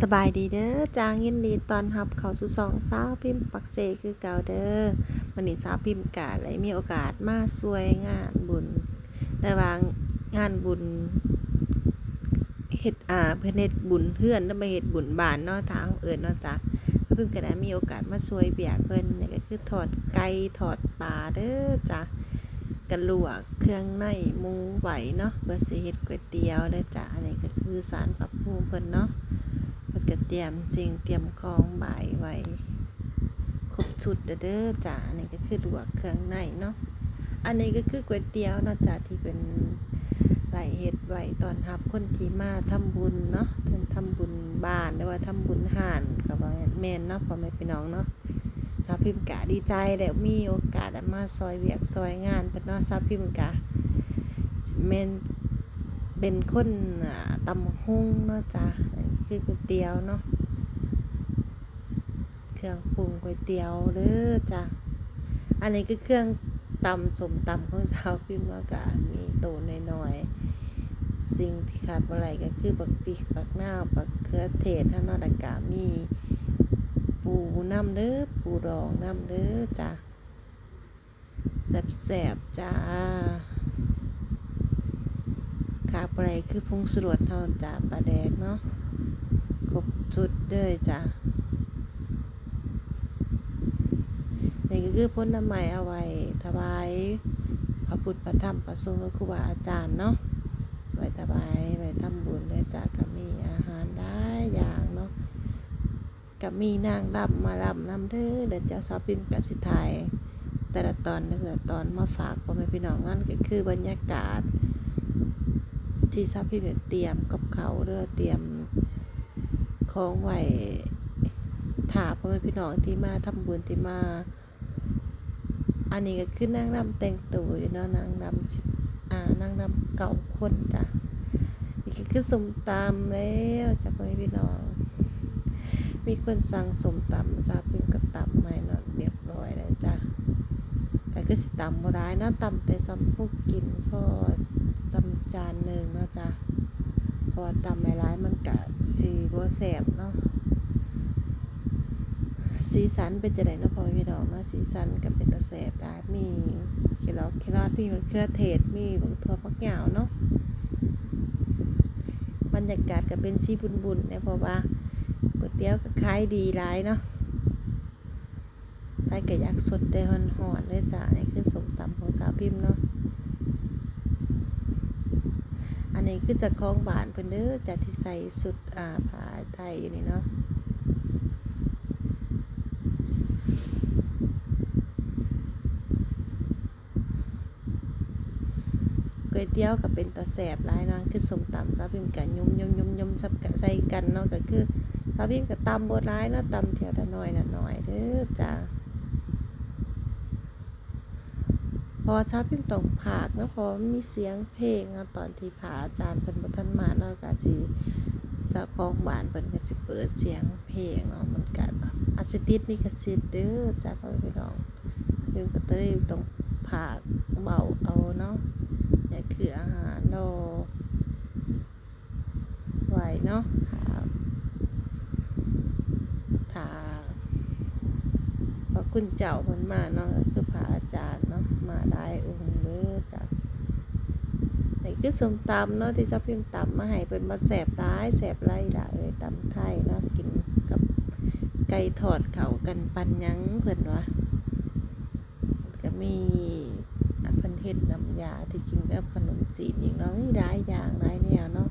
สบายดีเด้อจางยินดีตอนรับเขาสู่สองสาวพิมพ์ปักเซคือเก่าเด้อวันนี้สาวพิมพ์กะเลยมีโอกาสมาช่วยงานบุญระหว่างงานบุญเฮ็ดอ่าเพิ่นเฮ็ดบุญเฮือนแล้วมาเฮ็ดบุญบ้านเนาะทางเอิ้นเนาะจ้ะเพิ่นก็ได้มีโอกาสมาช่วยเบียกเพิ่นนี่ก็คือทอดไก่ทอดปลาเด้อจ้ะกะลวกเครื่องในหมูไหวเนาะเพื่อสิเฮ็ดก๋วยเตี๋ยวเด้อจ้ะอันนี้ก็คือสารปรับปรุงเพิ่นเนาะ พิ่นก็เตรียมจริงเตรียมของบายไว้ครบชุดเด้อจ้าอันนี้ก็คือลวกเครื่องในเนาะอันนี้ก็คือก๋วยเตี๋ยวเนาะจ้าที่เป็นไหลเฮ็ดไว้ตอนรับคนที่มาทำบุญเนาะท่านทำบุญบ้านหรือว่าทำบุญห่านก็ว่าแม่นเนาะพ่อแม่พี่น้องเนาะสาวพิมกะดีใจได้มีโอกาสได้มาซอยเวียกซอยงานเพิ่นเนาะสาวพิมกะแม่นเป็นคนอ่าตำหุ่งเนาะจ้ะอันนี้ คือก๋วยเตี๋ยวเนาะเครื่องปรุงก๋วยเตี๋ยวเด้อจ้ะอันนี้คือเครื่องตำสมตำของสาวพิมพ์แล้วก็มีโตน้อยๆสิ่งที่ขาดบ่ได้ก็คือบักพริกบักนาวบักเขือเทศถ้านาะแล้วก็มีปูน้ำเด้อปูดองน้ำเด้อจ้ะแซ่บๆจ้าขาบอะไรคือพงสรวดเฮาจ้าปลาแดกเนาะ ครบชุดเด้อจ้านี่ก็คือพ้นน้ำใหม่เอาไว้ถวายพระพุทธพระธรรมพระสงฆ์และครูบาอาจารย์เนาะไว้ถวายไว้ทำบุญเด้อจ้าก็มีอาหารได้อย่างเนาะก็มีนางรำมาลำนำเด้อเดี๋ยวจะสาวพิมพ์กสิไทยแต่ละตอนแต่ละตอนมาฝากพ่อแม่พี่น้องนั่นก็คือบรรยากาศที่ซาพี่เนี่ยเตรียมกับเขาเด้อเตรียม ของไหวถาพ่อแม่พี่น้องที่มาทำบุญที่มา อันนี้ก็คือนางรำแต่งตัวอยู่เนาะนางรำสิอ่านางรำเก่าคนจ้ะนี่ก็คือสมตำแล้วจ้ะพ่อแม่พี่น้อง มีคนสั่งสมตำจ้าพิมก็ตำใหม่เนาะเรียบร้อยแล้วจ้ะแต่ก็สิตำบ่ได้เนาะตำแต่สำพุกกินพอจำจานหนึ่งเนาะจ๊ะ พราะว่าตำไม่ร้ายมันกะสีบัวแสบเนาะสีสันเป็นจะไดเนาะพอพี่น้องเนาะสีสันก็เป็นตะแสบได้มีเคลอเคลอดมีมะเขือเทศมีบักทั่วพักหยาวเนาะบรรยากาศก็เป็นชีบุญบุญเนี่ยเพราะว่าก๋วยเตี๋ยวก็ขายดีหลายเนาะไปก็อยากสดได้หอนๆเลยจ้ะนี่คือสมตำของสาวพิมพ์เนาะ อั นนี้คือจะคล้องบานเพิ่นเด้อจากที่ใส่สุดอ่าผ้าไทยอยู่นี่เนาะก๋วยเตี๋ยวก็เป็นตาแสบหลายเนาะคือสมตำซาพิมกันยมยมยมยมซับกใส่กันเนาะก็คือซาพิมกับตำบดร้ายเนาะตำเที่ยวละน้อยละน้อยเด้อจ้า พอชาพิมพ์ต้องผากนะเพอมันมีเสียงเพลงนะตอนที่ผาอาจารย์เพิ่นบ่ทันมาเนาะก็สิจ้าของบ้านเพิ่นก็สิเปิดเสียงเพลงเนาะมันก็อาจสิติดลิขสิทธิ์เด้อจ้าพ่อพี่น้องพิมก็ต้อต้องผากเบาเอาเนาะนี่คืออาหารรอไว้เนาะถ้าถ้าพระคุณเจ้าเพิ่นมาเนาะก็คือ ระอาจารย์เนาะมาได้องค์เด้อจ้ะนี่คือสมตำเนาะที่เจ้าพิมพ์ตำมาให้เพิ่นมาแสบร้ายแสบไรล่ะเอ้ยตำไทยเนาะกินกับไก่ทอดเขากันปันยังเพิ่นว่าก็มีอะเพิ่นเฮ็ดน้ำยาที่กินกับขนมจีนอีกเนาะมีหลายอย่างหลายแนวเนาะ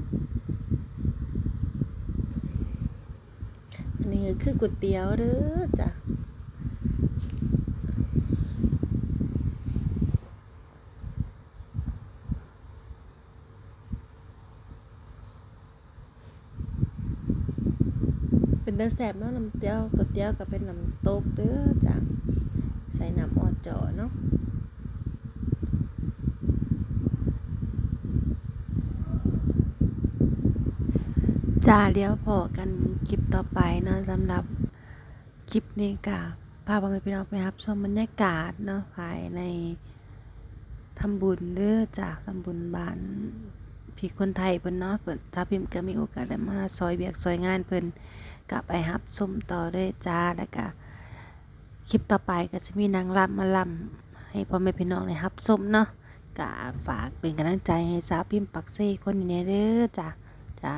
อันนี้คือก๋วยเตี๋ยวเด้อจ้ะ เป็นตาแสบเนาะน้ำเตี้ยวก๋วเตี๋ยวก็เป็นน้ำตกเด้อจ้ะใส่น้ำออดจ่อเนาะจ้าเดี๋ยวพอกันคลิปต่อไปเนาะสำหรับคลิปนี้ก็พาพ่อแม่พี่น้องไปรับชมบรรยากาศเนาะภายในทำบุญเด้อจากทำบุญบ้าน พี่คนไทยเพิ่นเนาะเพิ่นถ้าพิมพ์ก็มีโอกาสได้มาซอยเวียกซอยงานเพิ่นกับไปรับชมต่อได้จ้าแล้วก็คลิปต่อไปก็จะมีนางรำมาลำให้พ่อแม่พี่น้องได้รับชมเนาะก็ฝากเป็นกำลังใจให้สาวพิมพ์ปักเซ่คนนี้เด้อจ้าจ้า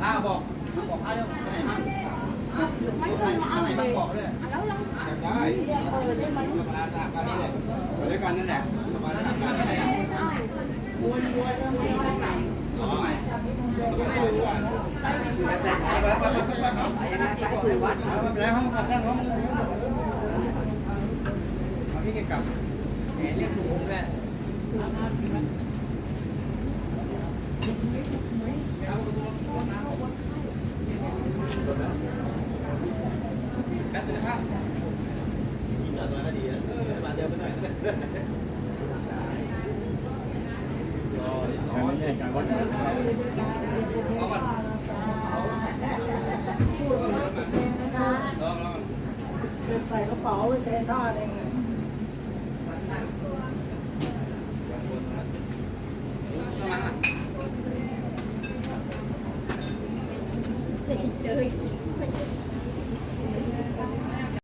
ข้าบอกบอกข้าเรื่องไหนมั่งไม่เคยเอาไหนบ้างบอกด้วยได้เปิดได้ไหมไปด้วยกันนั่นแหละไปด้วยกันนั่นแหละอ๋อไม่รู้อะไปไปไปไปไปไปสู่วัดไปแล้วห้องขับนั่งห้องเอาพี่แกกลับแหมเรียกถูกด้วยกันเลยครับยิงหน่อยตัวนั้นดีนะมาเดียวไปหน่ อยเอาก่อนลองลอง ใส่กระเป๋าไปเทท่าเองประมาณน่ะ